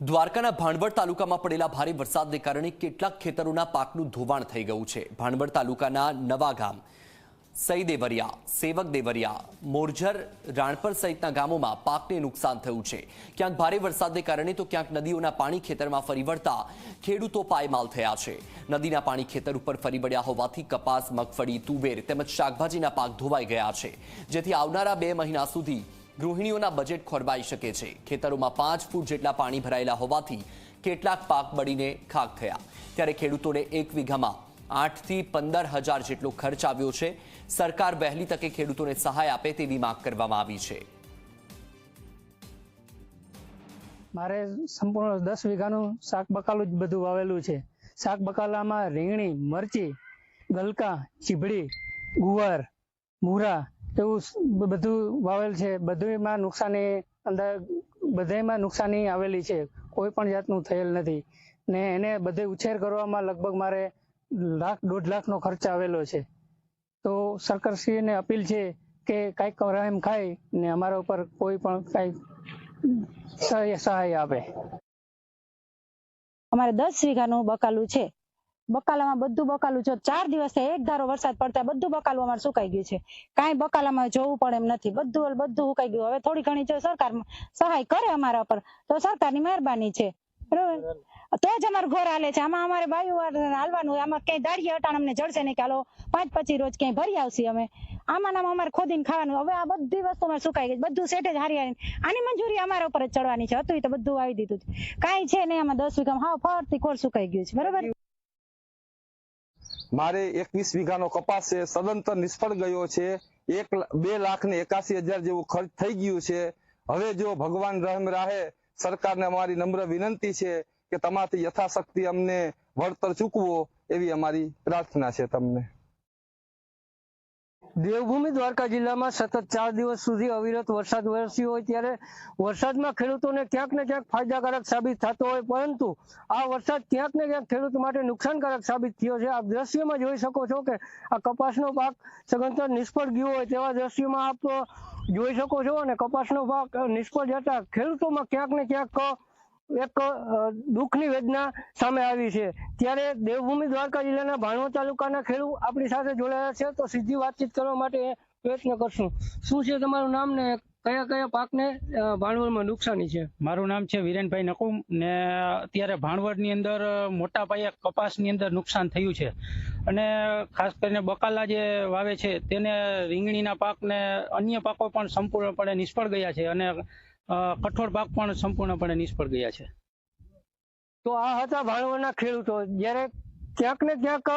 દ્વારકાના ભાણવડ તાલુકામાં પડેલા ભારે વરસાદને કારણે કેટલાક ખેતરોના પાકનું ધોવાણ થઈ ગયું છે. ભાણવડ તાલુકાના નવા ગામ સઈ દેવરિયા સેવક દેવરિયા, મોરજર, રાણપર સહિતના ગામોમાં પાકને નુકસાન થયું છે. ક્યાંક ભારે વરસાદને કારણે તો ક્યાંક નદીઓના પાણી ખેતરમાં ફરી વળતા ખેડૂતો પાયમાલ થયા છે. નદીના પાણી ખેતર ઉપર ફરી વળ્યા હોવાથી કપાસ, મગફળી, તુવેર તેમજ શાકભાજીના પાક ધોવાઈ ગયા છે. જેથી આવનારા બે મહિના સુધી ગૃહિણીઓના બજેટ ખોરવાઈ શકે છે. ખેતરોમાં પાંચ ફૂટ જેટલા પાણી ભરાયેલા હોવાથી કેટલાક પાક બળીને ખાક થયા. ત્યારે ખેડૂતોને એક વીઘામાં આઠથી પંદર હજાર જેટલો ખર્ચ આવ્યો છે. સરકાર વહેલી તકે ખેડૂતોને સહાય આપે તેવી માંગ કરવામાં આવી છે. મારે સંપૂર્ણ દસ વીઘાનું શાક બકાલું જ બધું વાવેલું છે. શાક બકાલામાં રીંગણી, મરચી, ગલકા ચીબડી ગુવાર, મૂરા એવું બધું વાવેલ છે. બધુંમાં નુકસાની, અંદર બધામાં નુકસાની આવેલી છે. કોઈ પણ જાતનું થયેલ નથી. ને એને બધે ઉછેર કરવામાં લગભગ મારે લાખ, દોઢ લાખનો ખર્ચ આવેલો છે. તો સરકારશ્રીને અપીલ છે કે કાંઈક રહેમ ખાય ને અમારા ઉપર કોઈ પણ કાંઈ સહાય આપે. અમારે દસ વીઘાનું બકાલું છે. બકાલામાં બધું બકાલું જો ચાર દિવસે એક ધારો વરસાદ પડતા બધું બકાલું અમારે સુકાઈ ગયું છે. કાંઈ બકાલામાં જોવું પણ એમ નથી. બધું બધું સુકાઈ ગયું. હવે થોડી ઘણી જો સરકાર સહાય કરે અમારા પર, તો સરકારની મહેરબાની છે. બરોબર? તો જ અમારું ઘર હાલે છે. આમાં અમારે બાયું હાલવાનું. આમાં ક્યાંય દાળીએ અટાણ અમને જડશે નહીં કે હાલો પાંચ પચીસ રોજ ક્યાંય ભરી આવશે અમે. આમાં ને આમાં અમારે ખોદીને ખાવાનું. હવે આ બધી વસ્તુ અમારે સુકાઈ ગઈ. બધું સેટે જ હારી આની મંજૂરી અમારા ઉપર જ ચડવાની છે. હતું તો બધું આવી દીધું છે કાંઈ છે નહીં. આમાં દસ વીઘામાં હા ફરતી કોર સુકાઈ ગયું છે. બરોબર? મારે એકવીસ વીઘાનો કપાસ છે, સદંતર નિષ્ફળ ગયો છે, એક બે લાખ ને એકાસી હજાર જેવું ખર્ચ થઈ ગયું છે. હવે જો ભગવાન રહમ રાહે સરકારને અમારી નમ્ર વિનંતી છે કે તમારી યથાશક્તિ અમને વળતર ચૂકવો એવી અમારી પ્રાર્થના છે તમને. દેવભૂમિ દ્વારકા જિલ્લામાં સતત ચાર દિવસ સુધી અવિરત વરસાદ વરસ્યો હોય ત્યારે વરસાદમાં ખેડૂતોને ક્યાંક ને ક્યાંક ફાયદાકારક સાબિત થતો હોય, પરંતુ આ વરસાદ ક્યાંક ને ક્યાંક ખેડૂત માટે નુકસાનકારક સાબિત થયો છે. આપ દ્રશ્યમાં જોઈ શકો છો કે આ કપાસનો પાક સદંતર નિષ્ફળ ગયો હોય તેવા દ્રશ્યોમાં આપ જોઈ શકો છો અને કપાસનો પાક નિષ્ફળ જતા ખેડૂતોમાં ક્યાંક ને ક્યાંક એક દુઃખની વેદના સામે આવી છે. ત્યારે દેવભૂમિ દ્વારકા જિલ્લાના ભાણવડ તાલુકાના ખેડૂત આપણી સાથે જોડાયા છે, તો સીધી વાતચીત કરવા માટે પ્રયત્ન કરશું. શું છે તમારું નામ ને કયા કયા પાકને ભાણવડમાં નુકસાની છે? મારું નામ છે વિરેનભાઈ નકુમ ને અત્યારે ભાણવડની અંદર મોટા પાયે કપાસની અંદર નુકસાન થયું છે. અને ખાસ કરીને બકાલા જે વાવે છે, તેને રીંગણીના પાક ને અન્ય પાકો પણ સંપૂર્ણપણે નિષ્ફળ ગયા છે. અને કઠોળ પાક પણ સંપૂર્ણપણે નિષ્ફળ ગયા છે. તો આ હતા ભાણવડના ખેડૂતો. જ્યારે ક્યાંક ને ક્યાંક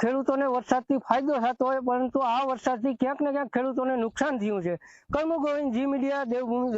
ખેડૂતોને વરસાદથી ફાયદો થતો હોય, પરંતુ આ વરસાદથી ક્યાંક ને ક્યાંક ખેડૂતોને નુકસાન થયું છે. કર્મ ગોવિંદ જી મીડિયા દેવભૂમિ